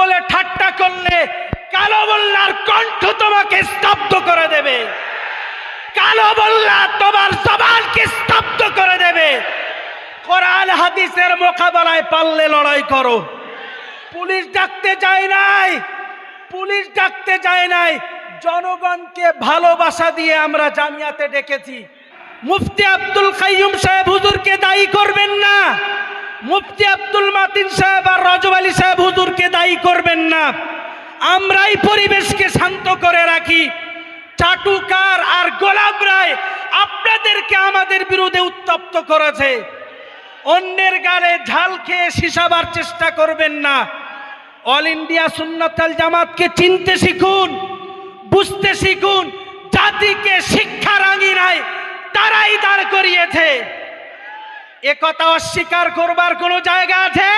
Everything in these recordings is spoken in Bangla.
বলে ঠাট্টা করলে কালো মোল্লার কণ্ঠ তোমাকে স্তব্ধ করে দেবে। কালো মোল্লা তোমার জবানকে স্তব্ধ করে দেবে। কোরআন হাদিসের মোকাবেলায় পারলে লড়াই করো। পুলিশ ডাকতে যায় নাই, পুলিশ ডাকতে যায় নাই। জনগণকে ভালোবাসা দিয়ে আমরা জামিয়াতে ডেকেছি। মুফতি আব্দুল কাইয়ুম সাহেব হুজুরকে দায়ী করবেন না। মুফতি আব্দুল মাতিন সাহেব আর রজব আলী সাহেব হুজুরকে করবেন না। আমরাই পরিবেশকে শান্ত করে রাখি। চাটুকার আর গোলাম রায় আপনাদেরকে আমাদের বিরুদ্ধে উত্তপ্ত করেছে। অন্যের গালে ঝাল খেয়ে শিশাবার চেষ্টা করবেন না। অল ইন্ডিয়া সুন্নতাল জামাতকে চিনতে শিখুন, বুঝতে শিখুন, জাতিকে শিক্ষা রাঙিনায় তারাই দাঁড় করিয়েছে। একথা অস্বীকার করবার কোনো জায়গা আছে?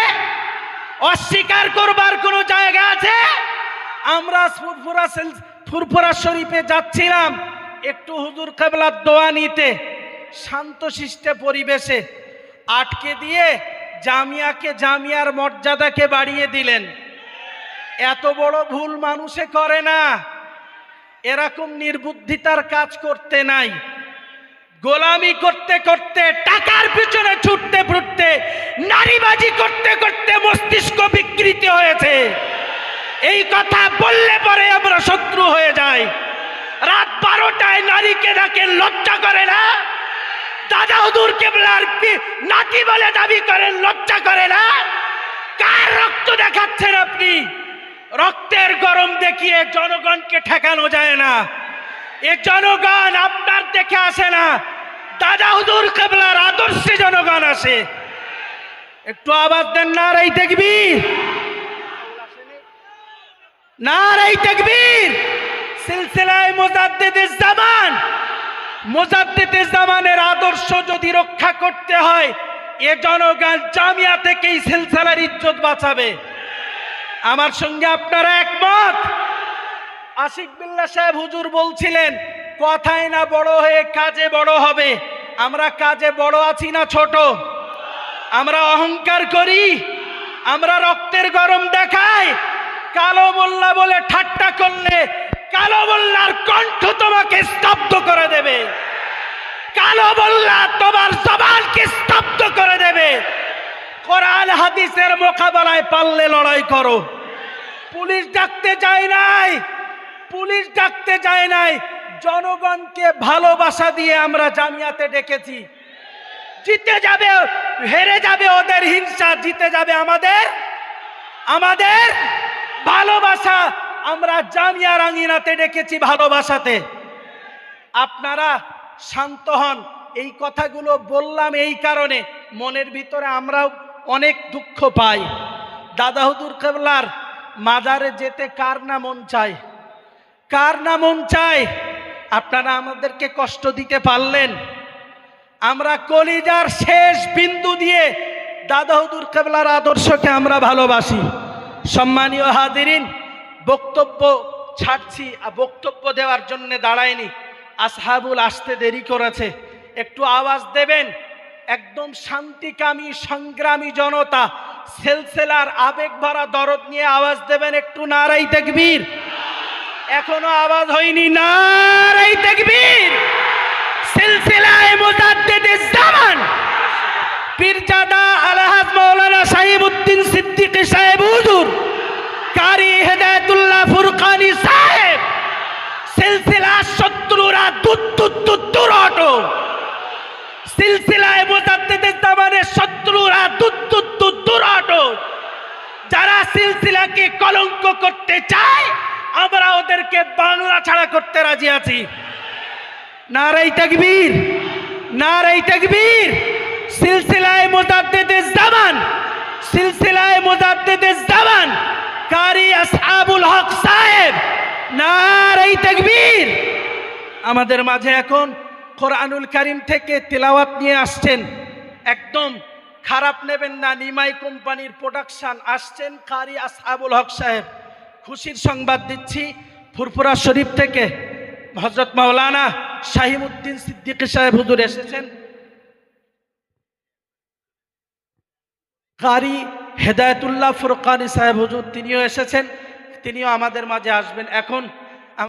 অস্বীকার করবার কোনো জায়গা আছে? আমরা ফুরফুরা ফুরফুরা শরীফে যাচ্ছিলাম, একটু হুজুর কেবলার দোয়া নিতে। শান্তশিষ্টে পরিবেশে আটকে দিয়ে জামিয়াকে জামিয়ার মর্যাদাকে বাড়িয়ে দিলেন। এত বড় ভুল মানুষে করে না। এরকম নির্বুদ্ধিতার কাজ করতে নাই। গোলামি করতে করতে টাকার পিছনে নারীবাজি করতে করতে মস্তিষ্ক বিকৃত হয়েছে। এই কথা বললে পরে আমরা শত্রু হয়ে যাই। রাত বারোটায় নারীকে ডাকে লজ্জা করে না? দাদা হুদুর কেবলার নাতি বলে দাবি করেন, লজ্জা করে না? কার রক্ত দেখাচ্ছেন আপনি? রক্তের গরম দেখিয়ে জনগণকে ঠেকানো যায় না। এ জনগণ আপনার দেখে আসে না। দাদা হুদুর কেবলার আদর্শে জনগণ আসে। একটু আওয়াজ দেন না এই দেখবি নারাই তকবীর। সিলসিলায় মুজাদ্দিদ জামান। মুজাদ্দিদ জামানের আদর্শ যদি রক্ষা করতে হয়, এ জনগণ জামিয়া থেকেই সিলসিলার ইজ্জত বাঁচাবে। আমার সঙ্গে আপনারা একমত? আশিক বিল্লা সাহেব হুজুর বলছিলেন, কথায় না বড় হয়ে কাজে বড় হবে। আমরা কাজে বড় আছি না ছোট? আমরা অহংকার করি, আমরা রক্তের গরম দেখাই, কালো মোল্লা বলে ঠাট্টা করলে, কালো মোল্লার কণ্ঠ তোমাকে স্তব্ধ করে দেবে। কালো মোল্লা তোমার জবানকে স্তব্ধ করে দেবে। কোরআন হাদিসের মোকাবেলায় পারলে লড়াই করো। পুলিশ ডাকতে যায় নাই, পুলিশ ডাকতে যায় নাই, জনগণকে ভালোবাসা দিয়ে আমরা জামিয়াতে ডেকেছি। জিতে যাবে, হেরে যাবে, ওদের হিংসা জিতে যাবে আমাদের আমাদের ভালোবাসা। আমরা জামিয়া রাঙিনাতে ডেকেছি ভালোবাসাতে। আপনারা শান্ত হন। এই কথাগুলো বললাম এই কারণে মনের ভিতরে আমরাও অনেক দুঃখ পাই। দাদা হুদুর কেবলার মাজারে যেতে কার না মন চায়? কার না মন চায়? আপনারা আমাদেরকে কষ্ট দিতে পারলেন। আমরা কলিজার শেষ বিন্দু দিয়ে দাদা হুদুর কেবলার আদর্শকে আমরা ভালোবাসি। সম্মানীয় হাদিরিন বক্তব্য ছাড়ছি আর বক্তব্য দেওয়ার জন্য দাঁড়ায়নি। আসহাবুল আসতে দেরি করেছে। একটু আওয়াজ দেবেন? একদম শান্তিকামী, সংগ্রামী জনতা, সেলসেলার আবেগ ভরা দরদ নিয়ে আওয়াজ দেবেন একটু নারাই দেখবীর এখনও আওয়াজ হয়নি, নারাই দেখবীর সিলসিলায় মুজাদ্দিদ জামান। পীরজাদা আলহাজ মাওলানা সাহিবউদ্দিন সিদ্দিকী সাহেব হুজুর, কারি হেদায়েতুল্লাহ ফুরকানি সাহেব, সিলসিলা শত্রুরা দুত দুত দুত দূর হটো সিলসিলায় মুজাদ্দিদ জামানের শত্রুরা দুত দুত দুত যারা সিলসিলাকে কলঙ্ক করতে চায়, আমরা ওদেরকে বাংলা ছাড়া করতে রাজি আছি। নারাই তকবীর নারাই তকবীর। সিলসিলায় মুজাদ্দিদে জামান, সিলসিলায় মুজাদ্দিদে জামান। কারি আসহাবুল হক সাহেব, নারাই তকবীর। আমাদের মাঝে এখন কোরআনুল কারিম থেকে তেলাওয়াত নিয়ে আসছেন। একদম খারাপ নেবেন না, নিমাই কোম্পানির প্রোডাকশন আসছেন কারি আসহাবুল হক সাহেব। খুশির সংবাদ দিচ্ছি ফুরফুরা শরীফ থেকে। হজরত মাওলানা শাহিমুদ্দিন সিদ্দিকী সাহেব হুজুর এসেছেন। কারি হেদায়তুল্লাহ ফুরকানি সাহেব হুজুর তিনিও এসেছেন। তিনিও আমাদের মাঝে আসবেন। এখন